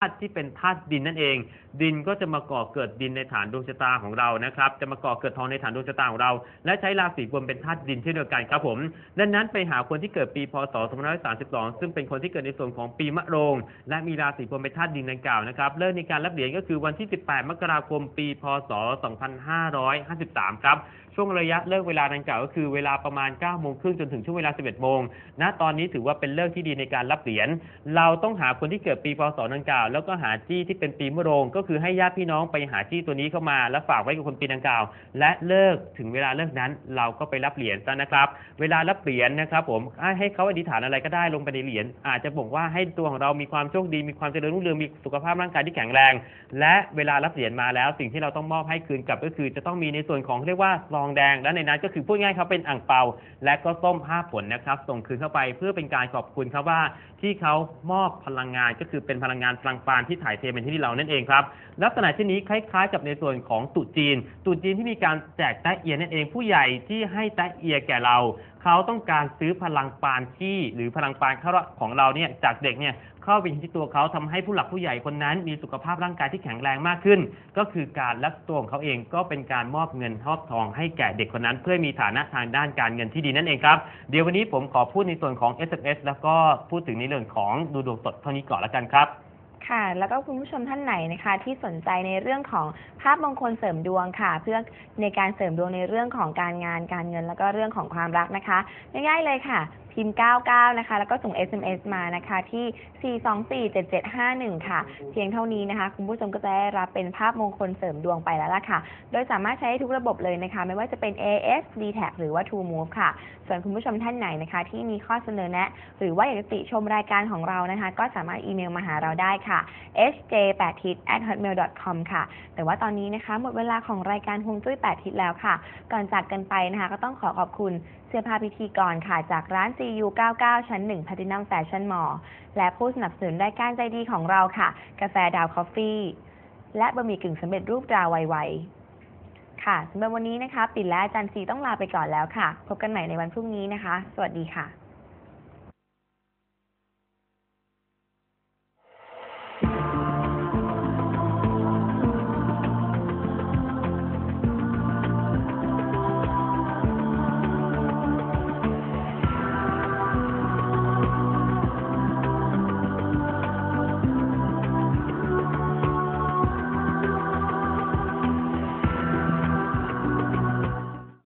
a ที่เป็นธาตุดินนั่นเอง ดินก็จะมาก่อเกิดดินในฐานดวงชะตาของเรานะครับ จะมาก่อเกิดทองในฐานดวงชะตาของเรา และใช้ราศีกุมเป็นธาตุดินเช่นเดียวกันครับผมดังนั้นไปหาคนที่เกิดปีพศ2532 ซึ่งเป็นคนที่เกิดในส่วนของปีมะโรง และมีราศีกุมเป็นธาตุดินดังกล่าวนะครับเริ่มในการรับเหรียญก็คือวันที่ 18 มกราคม ปี พศ 2553 ครับช่วงระยะเลิกเวลาดังกล่าวก็คือเวลาประมาณ9โมงครึ่งจนถึงช่วงเวลา 11โมงณตอนนี้ถือว่าเป็นเลิกที่ดีในการรับเหรียญเราต้องหาคนที่เกิดปีพศดังกล่าวแล้วก็หาจี้ที่เป็นปีมะโรง ก็คือให้ญาติพี่น้องไปหาจี้ตัวนี้เข้ามา แล้วฝากไว้กับคนปีดังกล่าว และเลิกถึงเวลาเลิกนั้น เราก็ไปรับเหรียญซะนะครับ เวลารับเหรียญนะครับ ผมให้เขาอธิษฐานอะไรก็ได้ลงไปในเหรียญอาจจะบอกว่าให้ตัวของเรามีความโชคดีมีความเจริญรุ่งเรืองมีสุขภาพร่างกายที่แข็งแรง และเวลารับเหรียญมาแล้ว สิ่งที่เราต้องมอบให้คืนกลับก็คือจะต้องมีในส่วนของเรียกว่าซองแดง และในนั้นก็คือพูดง่ายๆครับเป็นอ่างเปา และก็ส้มห้าผลนะครับ ส่งคืนเข้าไปเพื่อเป็นการขอบคุณครับว่าที่เขามอบพลังงานก็คือเป็นพลังงานพลังปานที่ถ่ายเทเป็นที่เรานั่นเองครับลักษณะเช่นนี้คล้ายๆ กับในส่วนของตุจีน ตุจีนที่มีการแจกแตะเอียนั่นเองผู้ใหญ่ที่ให้แตะเอียแก่เรา เขาต้องการซื้อพลังปานที่หรือพลังปานเข้าของเราเนี่ยจากเด็กเนี่ยเข้าไปที่ตัวเขาทำให้ผู้หลักผู้ใหญ่คนนั้น มีสุขภาพร่างกายที่แข็งแรงมากขึ้น ก็คือการรักตัวของเขาเองก็เป็นการมอบเงินทอบทองให้แก่เด็กคนนั้น เพื่อมีฐานะทางด้านการเงินที่ดีนั่นเองครับเดี๋ยววันนี้ผมขอพูดในส่วนของ SMS แล้วก็พูดถึงในเรื่องของดูดวงสดเท่านี้ก่อนล้วกันครับ ค่ะ แล้วก็คุณผู้ชมท่านไหนนะคะ ที่สนใจในเรื่องของภาพมงคลเสริมดวงค่ะ เพื่อในการเสริมดวงในเรื่องของการงานการเงิน แล้วก็เรื่องของความรักนะคะ ง่ายๆเลยค่ะ พิมพ์ 99 นะคะ แล้วก็ส่ง SMS มานะคะที่ 4247751 ค่ะ เพียงเท่านี้นะคะ คุณผู้ชมก็จะได้รับเป็นภาพมงคลเสริมดวงไปแล้วล่ะค่ะ โดยสามารถใช้ทุกระบบเลยนะคะ ไม่ว่าจะเป็น AS d t a c หรือว่า True Move ค่ะ ส่วนคุณผู้ชมท่านไหนนะคะ ที่มีข้อเสนอแนะ หรือว่าอยากจะติชมรายการของเรานะคะ ก็สามารถอีเมลมาหาเราได้ค่ะ hj 8 t i t hotmail com ค่ะ แต่ว่าตอนนี้นะคะหมดเวลาของรายการฮวงจุ้ย8ทิศแล้วค่ะ ก่อนจากกันไปนะคะ ก็ต้องขอขอบคุณเสื้อผ้าพิธีกรค่ะ จากร้าน CU 99 ชั้น 1 Platinum Fashion Mall และผู้สนับสนุนรายการใจดีของเราค่ะ กาแฟดาวคอฟฟี่ และบะหมี่กึ่งสำเร็จรูปดาวไวๆค่ะสำหรับวันนี้นะคะ ปิ่นและอาจารย์ซีต้องลาไปก่อนแล้วค่ะ พบกันใหม่ในวันพรุ่งนี้นะคะ สวัสดีค่ะ